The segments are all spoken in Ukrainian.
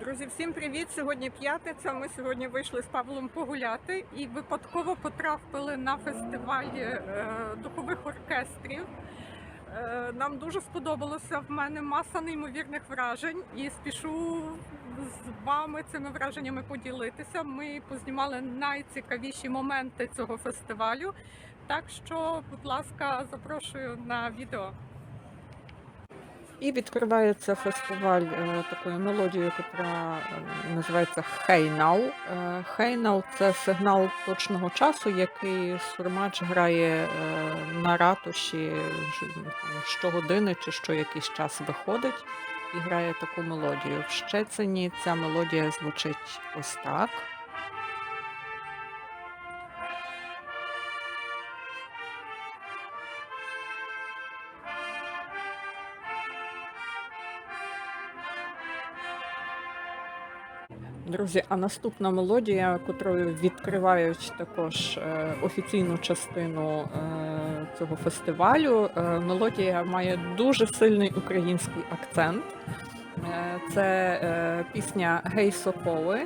Друзі, всім привіт! Сьогодні п'ятниця. Ми сьогодні вийшли з Павлом погуляти і випадково потрапили на фестиваль е, духових оркестрів. Е, Нам дуже сподобалося. В мене маса неймовірних вражень і спішу з вами цими враженнями поділитися. Ми познімали найцікавіші моменти цього фестивалю. Так що, будь ласка, запрошую на відео. І відкривається фестиваль е, такою мелодією, яка називається Хейнау. Хейнау це сигнал точного часу, який сурмач грає е, на ратуші щогодини чи що якийсь час виходить і грає таку мелодію. В Щецині ця мелодія звучить ось так. Друзі, а наступна мелодія, котрою відкривають також е, офіційну частину е, цього фестивалю, е, мелодія має дуже сильний український акцент. Це пісня Гей Соколи.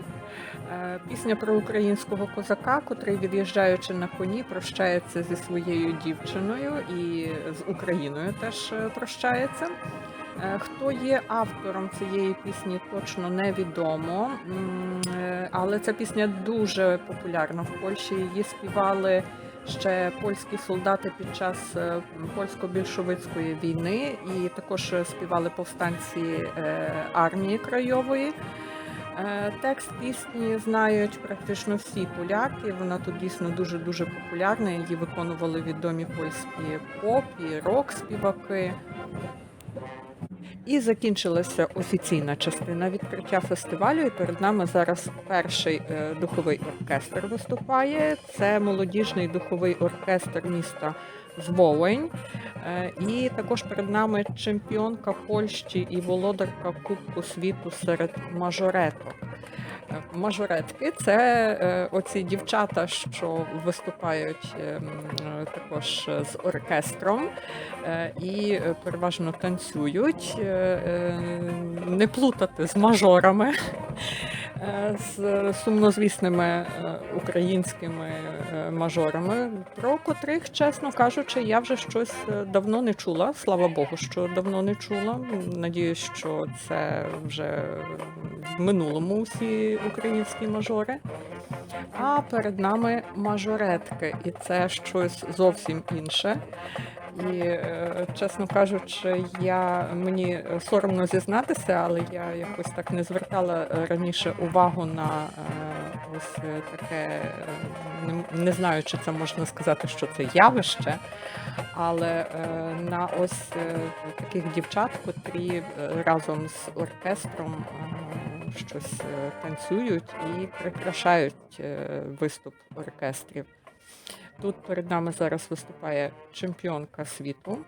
Пісня про українського козака, котрий, від'їжджаючи на коні, прощається зі своєю дівчиною і з Україною теж прощається. Е, Хто є автором цієї пісні, точно невідомо. Е, Але ця пісня дуже популярна в Польщі. Її співали ще польські солдати під час е, польсько-більшовицької війни, і також співали повстанці армії краєвої. Е, Текст пісні знають практично всі поляки. Вона тут дійсно дуже дуже популярна. Її виконували відомі польські поп і рок співаки. І закінчилася офіційна частина відкриття фестивалю. І перед нами зараз перший е, духовий оркестр виступає. Це молодіжний духовий оркестр міста Зволень. Е, І також перед нами чемпіонка Польщі і володарка Кубку світу серед мажореток. Мажоретки це е, оці дівчата, що виступають е, е, також з оркестром е, і переважно танцюють, не плутати з мажорами, з сумнозвісними е, українськими е, мажорами, про котрих, чесно кажучи, я вже щось е, давно не чула. Слава Богу, що давно не чула. Надіюсь, що це вже в минулому всі українські мажори. А перед нами мажоретки, і це щось зовсім інше. І, е, чесно кажучи, я мені соромно зізнатися, але я якось так не звертала е, раніше увагу на е, ось е, таке, е, не, знаю, чи це можна сказати, що це явище, але е, на ось е, таких дівчат, котрі е, разом з оркестром е, щось е, танцюють і прикрашають е, виступ оркестрів. Тут перед нами зараз виступає чемпіонка світу,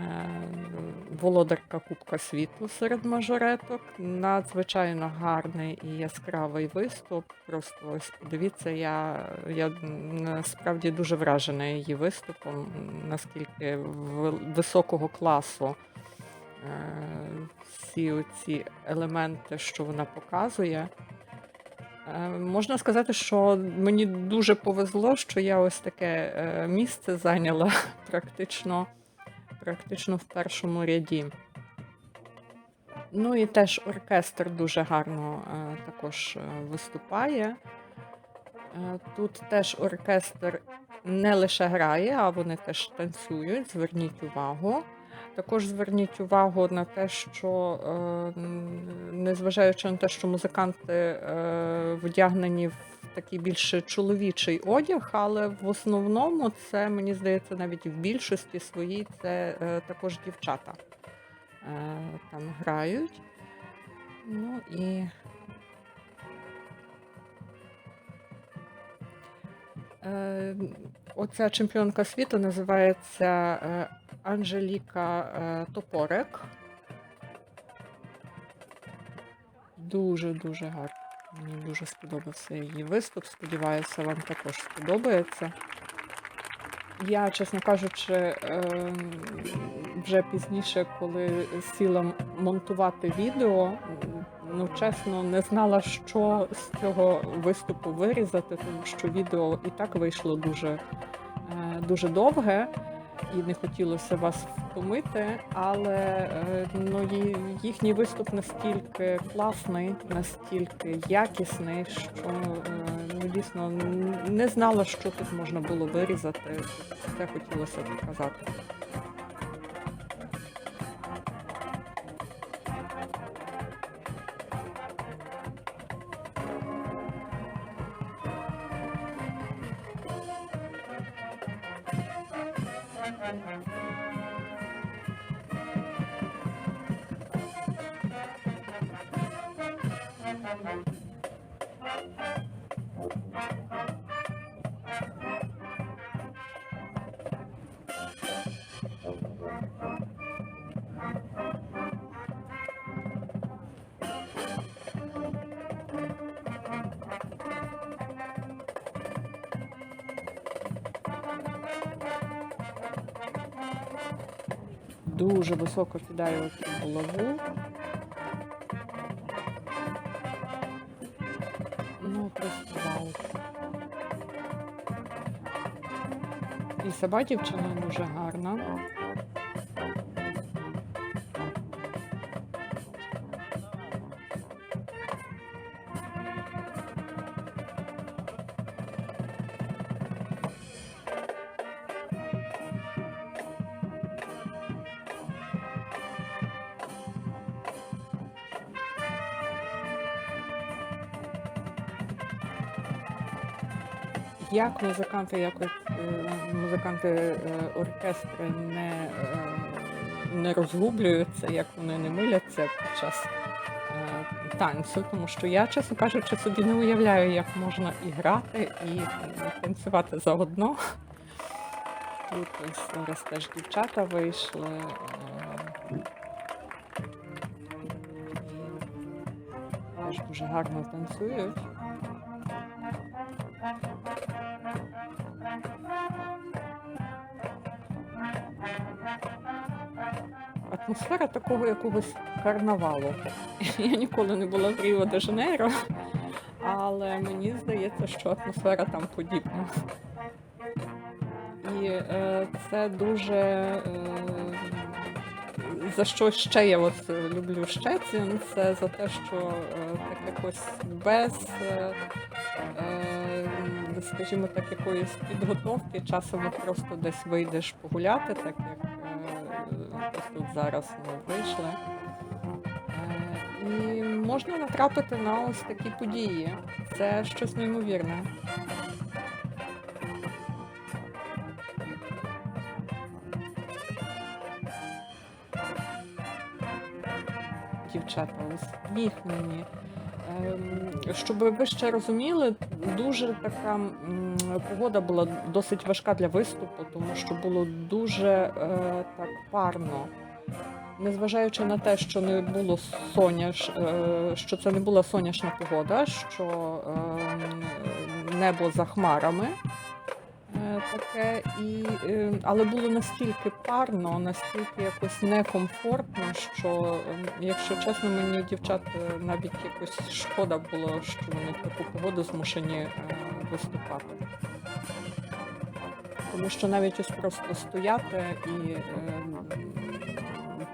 е, володарка Кубка світу серед мажореток. Надзвичайно гарний і яскравий виступ. Просто ось подивіться, я, я насправді дуже вражена її виступом, наскільки високого класу е, всі ці елементи, що вона показує. Е, Можна сказати, що мені дуже повезло, що я ось таке е, місце зайняла практично, практично в першому ряді. Ну і теж оркестр дуже гарно е, також виступає. Тут теж оркестр не лише грає, а вони теж танцюють. Зверніть увагу. Також зверніть увагу на те, що е, незважаючи на те, що музиканти е, вдягнені в такий більше чоловічий одяг, але в основному це, мені здається, навіть в більшості своїй це е, також дівчата там грають. Ну і Оця чемпіонка світу називається Анжеліка е, Топорек. Дуже-дуже гарно. Мені дуже сподобався її виступ. Сподіваюся, вам також сподобається. Я, чесно кажучи, ем, вже пізніше, коли сіла монтувати відео, ну чесно, не знала, що з цього виступу вирізати, тому що відео і так вийшло дуже, е, дуже довге. І не хотілося вас втомити, але е, ну, їхній виступ настільки класний, настільки якісний, що е, ну, дійсно не знала, що тут можна було вирізати. Це хотілося показати. Дуже високо кидаю цю голову. Ну, просто вау. І собаківчина дуже гарна. Як музиканти якось е, музиканти е, оркестру не, е, не розгублюються, як вони не миляться під час танцю, тому що я, чесно кажучи, собі не уявляю, як можна і грати, і танцювати заодно. Тут зараз теж дівчата вийшли. Теж дуже гарно танцюють. Атмосфера такого якогось карнавалу. Я ніколи не була в Ріо де Жанейро, але мені здається, що атмосфера там подібна. І е, це дуже. Е, за що ще я от люблю Щецін, це за те, що е, так якось без, е, е, скажімо так, якоїсь підготовки, часом от просто десь вийдеш погуляти, так як е, ось тут зараз ми вийшли. Е, І можна натрапити на ось такі події. Це щось неймовірне. Дівчата усміхнені. Ем, Щоб ви ще розуміли, дуже така погода була досить важка для виступу, тому що було дуже е, так парно. Незважаючи на те, що не було соняш, е, що це не була сонячна погода, що ем, небо за хмарами. Таке, і, е, але було настільки парно, настільки якось некомфортно, що, ем, якщо чесно, мені дівчат е, навіть якось шкода було, що вони в таку погоду змушені е, виступати. Тому що навіть ось просто стояти і е,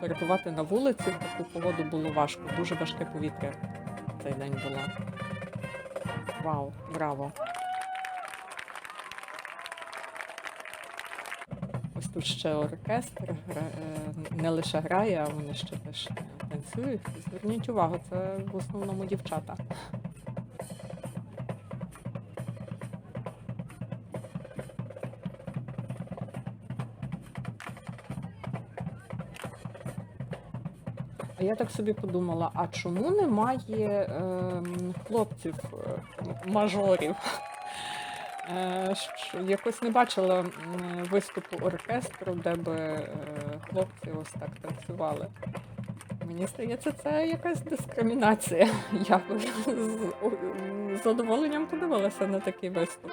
перебувати на вулиці в таку погоду було важко. Дуже важке повітря цей день було. Вау, браво! Тут ще оркестр е, не лише грає, а вони ще теж танцюють. Зверніть увагу, це в основному дівчата. А я так собі подумала: а чому немає ем, е, мажорів? Е, якось не бачила виступу оркестру, де би е, хлопці ось так танцювали. Мені здається, це якась дискримінація. Я б з, з задоволенням подивилася на такий виступ.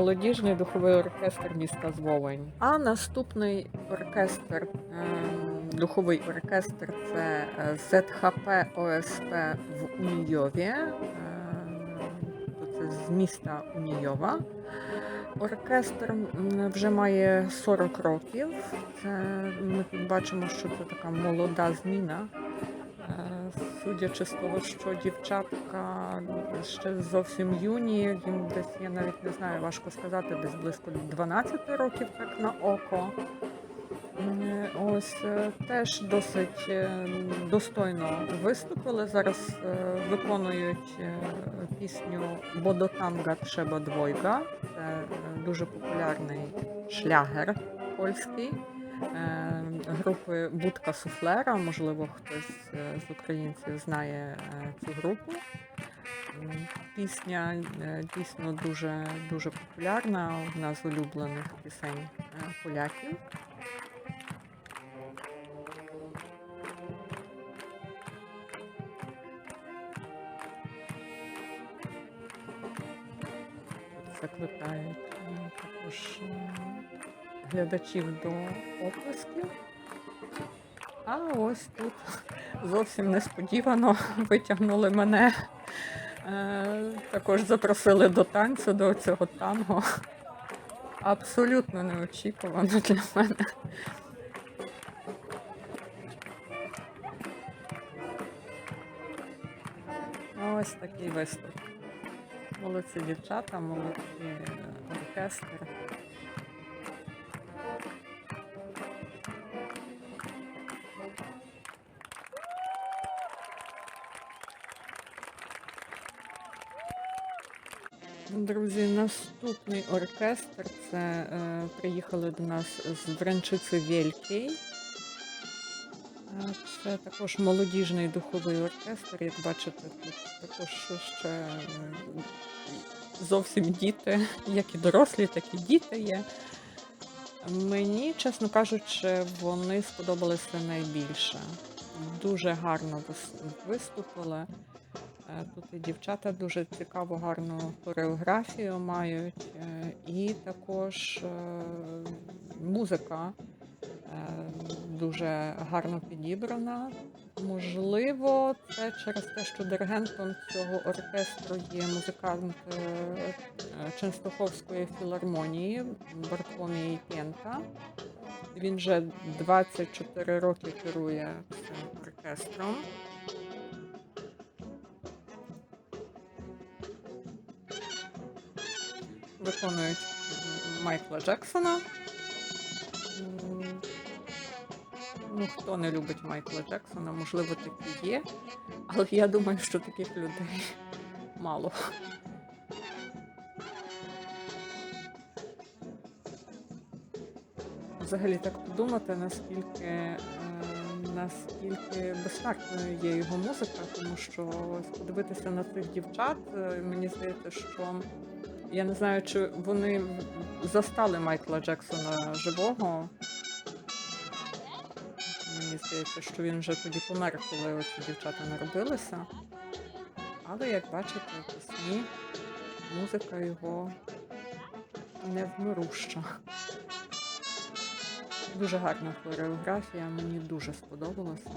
Молодіжний духовий оркестр міста Зволень. А наступний оркестр, ем, духовий оркестр це е, ЗХП ОСП в Унійові. Ем, Це з міста Унійова. Оркестр вже має 40 років. Це ми бачимо, що це така молода зміна. Судячи з того, що дівчатка ще зовсім юні, їм десь, я навіть не знаю, важко сказати, десь близько 12 років так на око. Ось е, теж досить е, достойно виступили. Зараз е, виконують пісню Бодотанга Trzeba Двойга. Це дуже популярний шлягер польський групи Будка Суфлера. Можливо, хтось е, з українців знає е, цю групу. Пісня е, дійсно дуже, дуже популярна, одна з улюблених пісень е, поляків. Закликають е, також е, глядачів до оплесків. А ось тут зовсім несподівано витягнули мене. Е, Також запросили до танцю, до цього танго. Абсолютно неочікувано для мене. Ось такий виступ. Молодці дівчата, молодці е, оркестр. Друзі, наступний оркестр це е, приїхали до нас з Вранчиці Вєлькій. Е, Це також молодіжний духовий оркестр. Як бачите, тут також ще е, зовсім діти, як і дорослі, так і діти є. Мені, чесно кажучи, вони сподобалися найбільше. Дуже гарно вис- виступили. Е, Тут і дівчата дуже цікаву, гарну хореографію мають, е, і також е, музика дуже гарно підібрана. Можливо, це через те, що диригентом цього оркестру є музикант Ченстоховської філармонії Бартоломій Пєнта. Він вже 24 роки керує цим оркестром. Виконують Майкла Джексона. Ну, хто не любить Майкла Джексона, можливо, такі є. Але я думаю, що таких людей мало. Взагалі так подумати, наскільки, е, наскільки безсмертною є його музика, тому що подивитися на цих дівчат, е, мені здається, що я не знаю, чи вони застали Майкла Джексона живого. Мені здається, що він вже тоді помер, коли оці дівчата народилися. Але як бачите, пісні, музика його невмируща. Дуже гарна хореографія, мені дуже сподобалося.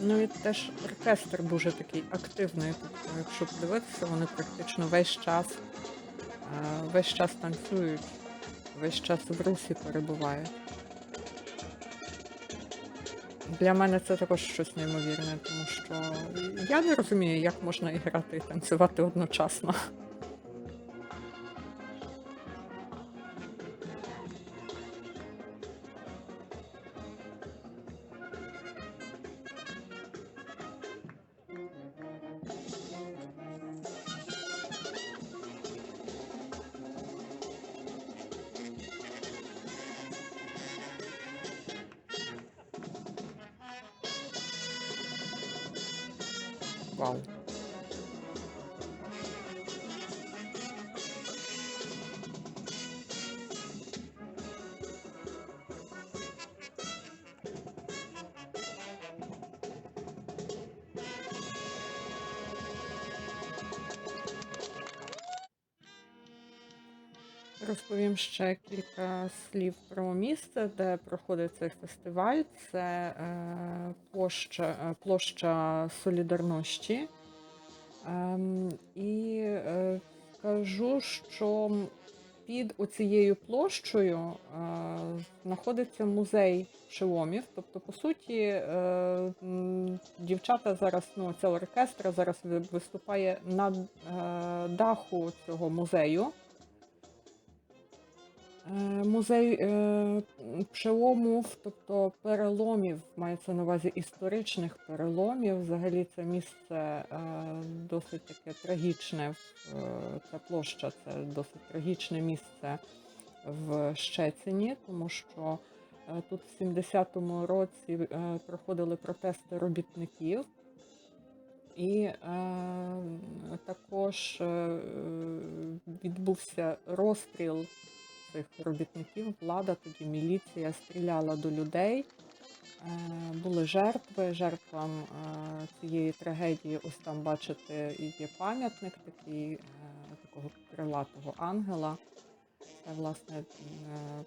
Ну і теж оркестр дуже такий активний. Тобто, якщо подивитися, вони практично весь час, е, весь час танцюють, весь час в русі перебувають. Для мене це також щось неймовірне, тому що я не розумію, як можна і грати, і танцювати одночасно. Вау. Розповім ще кілька слів про місце, де проходить цей фестиваль. Це е, площа, е, площа Солідарності. Ем, і е, кажу, що під оцією площею знаходиться музей шеломів. Тобто, по суті, дівчата зараз, ну, ця оркестра зараз виступає на даху цього музею. Е, Музей е, переломів, тобто переломів, мається на увазі історичних переломів. Взагалі це місце е, досить таке трагічне. Ця площа це досить трагічне місце в Щецині, тому що тут в 70-му році проходили протести робітників. І е, також е, відбувся розстріл цих робітників. Влада тоді міліція стріляла до людей. Е, були жертви. Жертвам е, цієї трагедії, ось там бачите, є пам'ятник такий, е, такого крилатого ангела. Це, власне,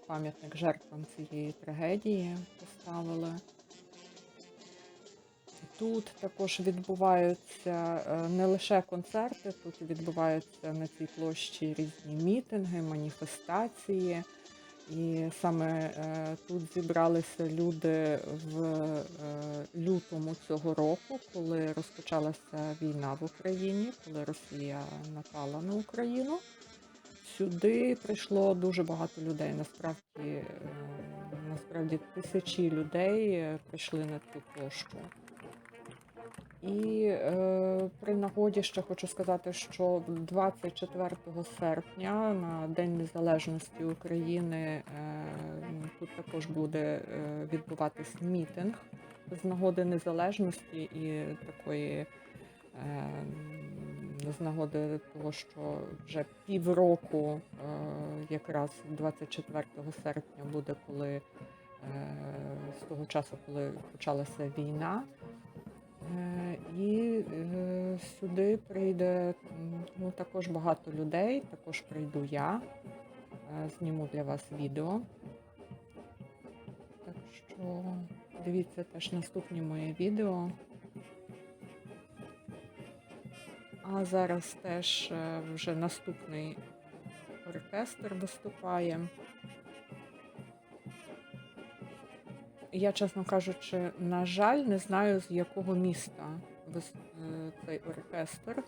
пам'ятник жертвам цієї трагедії поставили. Тут також відбуваються е, не лише концерти, тут відбуваються на цій площі різні мітинги, маніфестації. І саме е, тут зібралися люди в е, лютому цього року, коли розпочалася війна в Україні, коли Росія напала на Україну. Сюди прийшло дуже багато людей. Насправді, насправді тисячі людей прийшли на цю площу. І е, при нагоді ще хочу сказати, що 24 серпня на День Незалежності України е, тут також буде е, відбуватись мітинг з нагоди незалежності і такої е, з нагоди того, що вже півроку, е, якраз 24 серпня буде, коли е, з того часу, коли почалася війна. Е, І е, сюди прийде ну, також багато людей, також прийду я, е, зніму для вас відео. Так що дивіться теж наступні мої відео. А зараз теж вже наступний оркестр виступає. Я, чесно кажучи, на жаль, не знаю, з якого міста е, цей оркестр.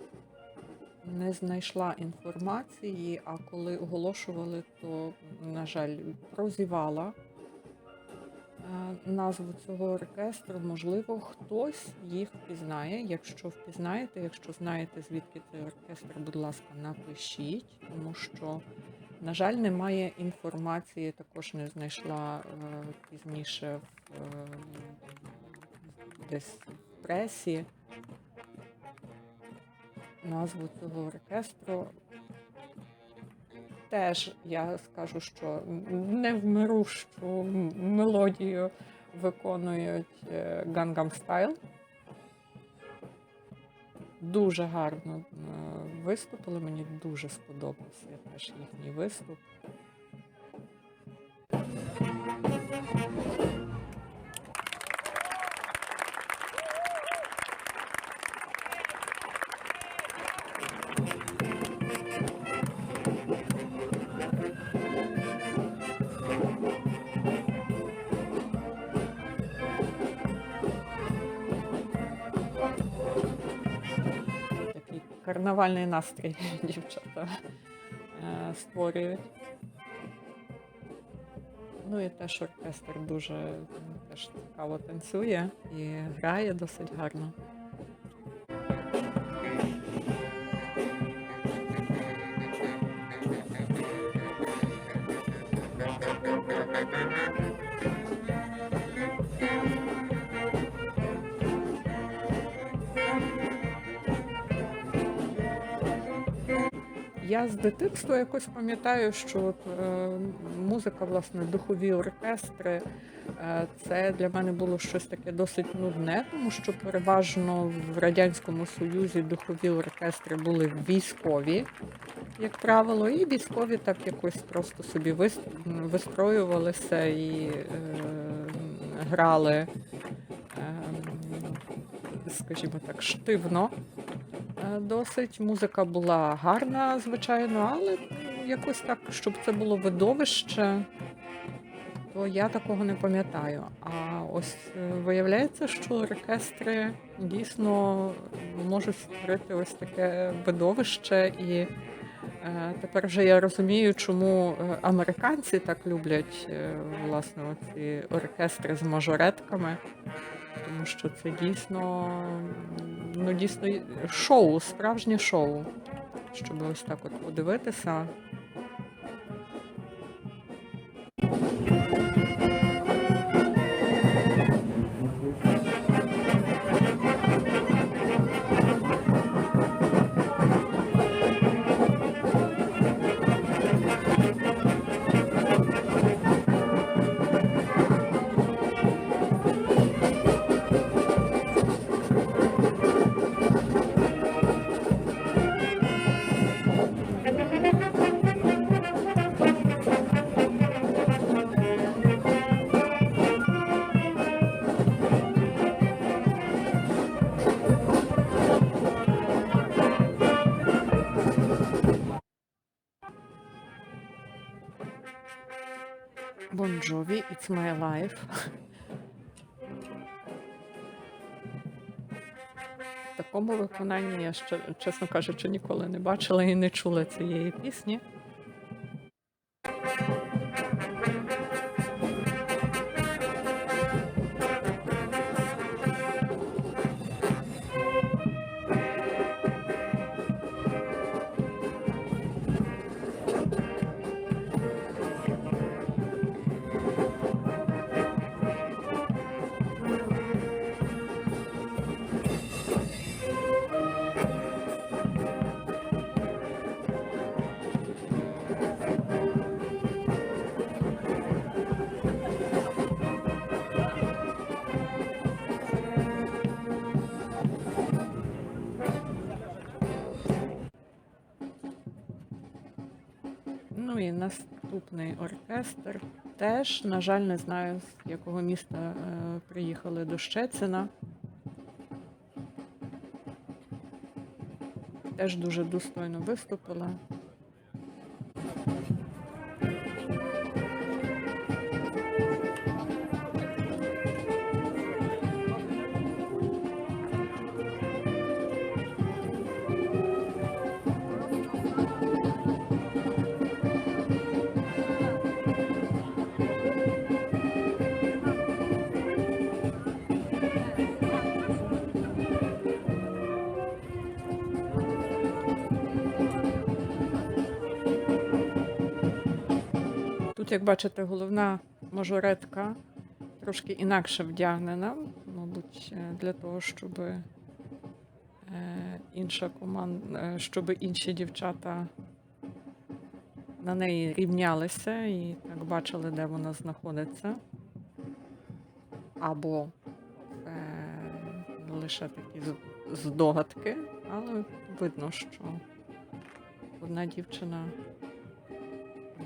Не знайшла інформації, а коли оголошували, то, на жаль, прозівала е, назву цього оркестру. Можливо, хтось їх впізнає. Якщо впізнаєте, якщо знаєте, звідки цей оркестр, будь ласка, напишіть, тому що на жаль, немає інформації, також не знайшла е, пізніше в, е, десь в пресі назву цього оркестру. Теж я скажу, що невмирущу м- мелодію виконують е, Gangnam Style. Дуже гарно виступили, мені дуже сподобався теж їхній виступ. Карнавальний настрій дівчата е, створюють. Ну і теж оркестр дуже теж цікаво танцює і грає досить гарно. Я з дитинства якось пам'ятаю, що от, е, музика, власне, духові оркестри, е, це для мене було щось таке досить нудне, тому що переважно в Радянському Союзі духові оркестри були військові, як правило, і військові так якось просто собі вистроювалися і е, грали, е, скажімо так, штивно. Е, Досить музика була гарна, звичайно, але якось так, щоб це було видовище, то я такого не пам'ятаю. А ось е, виявляється, що оркестри дійсно можуть створити ось таке видовище, і е, тепер вже я розумію, чому американці так люблять власне оці оркестри з мажоретками. Тому що це дійсно, ну дійсно шоу, справжнє шоу. Щоб ось так от подивитися. Jovi, It's My Life. В такому виконанні я ще, чесно кажучи, ніколи не бачила і не чула цієї пісні. Наступний оркестр. Теж, на жаль, не знаю, з якого міста е, приїхали до Щецина. Теж дуже достойно виступила. Тут, як бачите, головна мажоретка трошки інакше вдягнена, мабуть, е, для того, щоб е, інша команда, щоб інші дівчата на неї рівнялися і так бачили, де вона знаходиться. Або е, лише такі здогадки, але видно, що одна дівчина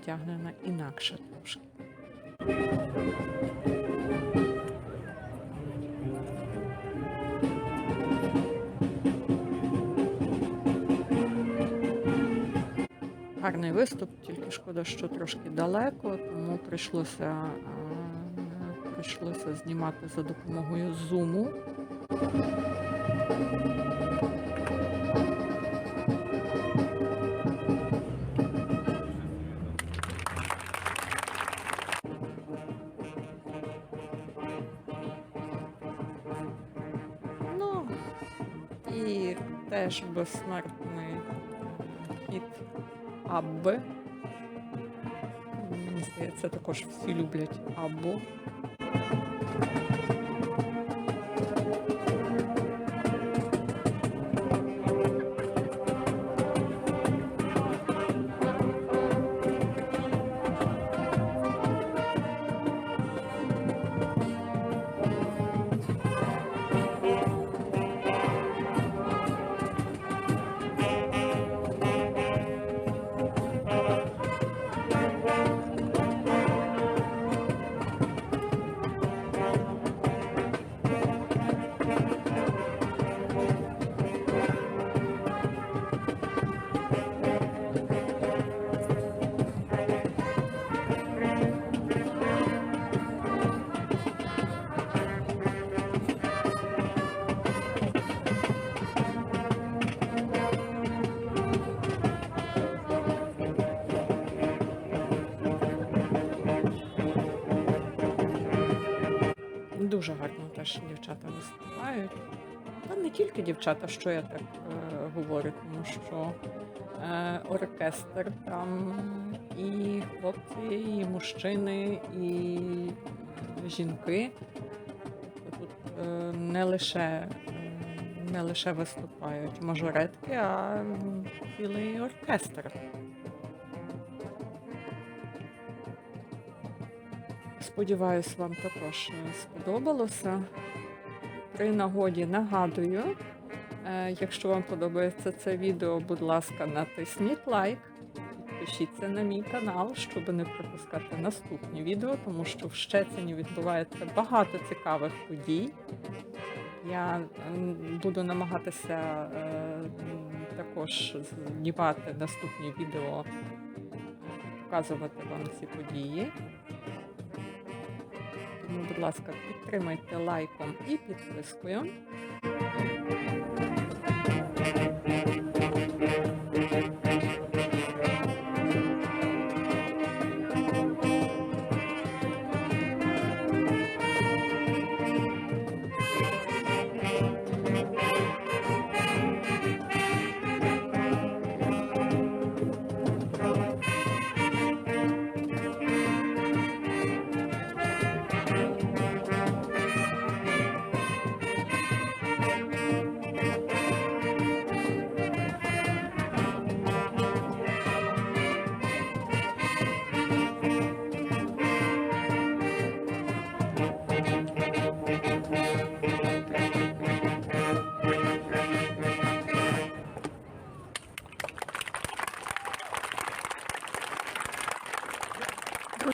вдягнена інакше трошки. Гарний виступ, тільки шкода, що трошки далеко, тому прийшлося, прийшлося знімати за допомогою зуму. Теж безсмертний кіт Абби. Мені здається, також всі люблять Аббу. Дуже гарно теж дівчата виступають. Та не тільки дівчата, що я так е, говорю, тому що е, оркестр там і хлопці, і мужчини, і жінки. Тут е, не лише, не лише виступають мажоретки, а цілий оркестр. Сподіваюсь, вам також е, сподобалося. При нагоді нагадую, е, якщо вам подобається це відео, будь ласка, натисніть лайк, підпишіться на мій канал, щоб не пропускати наступні відео, тому що в Щецині відбувається багато цікавих подій. Я буду намагатися е, також знімати наступні відео, показувати вам ці події. Тому, будь ласка, підтримайте лайком і підпискою.